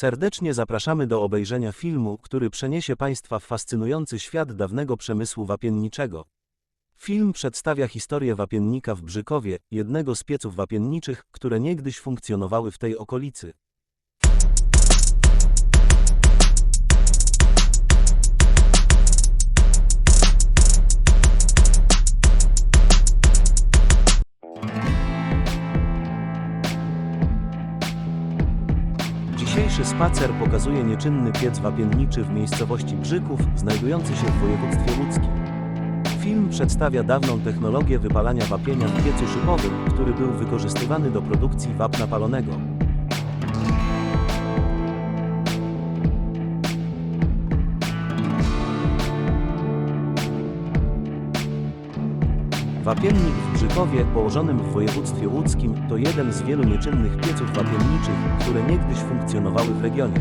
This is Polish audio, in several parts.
Serdecznie zapraszamy do obejrzenia filmu, który przeniesie Państwa w fascynujący świat dawnego przemysłu wapienniczego. Film przedstawia historię wapiennika w Brzykowie, jednego z pieców wapienniczych, które niegdyś funkcjonowały w tej okolicy. Dzisiejszy spacer pokazuje nieczynny piec wapienniczy w miejscowości Brzyków, znajdujący się w województwie łódzkim. Film przedstawia dawną technologię wypalania wapienia w piecu szybowym, który był wykorzystywany do produkcji wapna palonego. Wapiennik w Brzykowie, położonym w województwie łódzkim, to jeden z wielu nieczynnych pieców wapienniczych, które niegdyś funkcjonowały w regionie.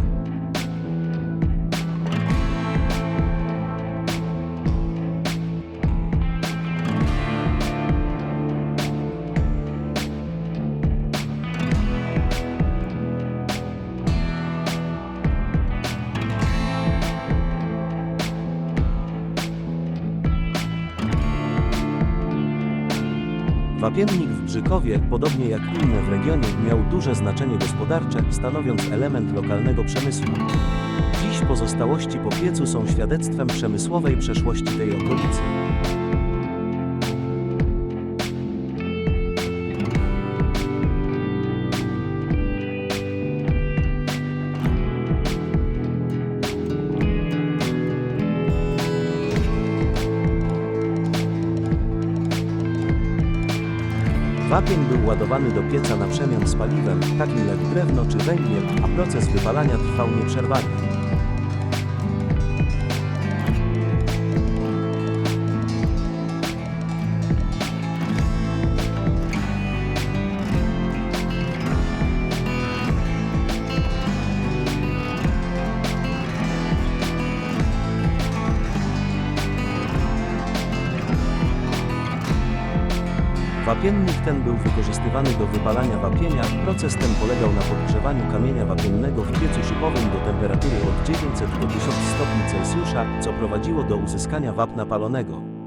Wapiennik w Brzykowie, podobnie jak inne w regionie, miał duże znaczenie gospodarcze, stanowiąc element lokalnego przemysłu. Dziś pozostałości po piecu są świadectwem przemysłowej przeszłości tej okolicy. Wapień był ładowany do pieca na przemian z paliwem, takim jak drewno czy węgiel, a proces wypalania trwał nieprzerwanie. Wapiennik ten był wykorzystywany do wypalania wapienia. Proces ten polegał na podgrzewaniu kamienia wapiennego w piecu szybowym do temperatury od 900 do 1000 stopni Celsjusza, co prowadziło do uzyskania wapna palonego.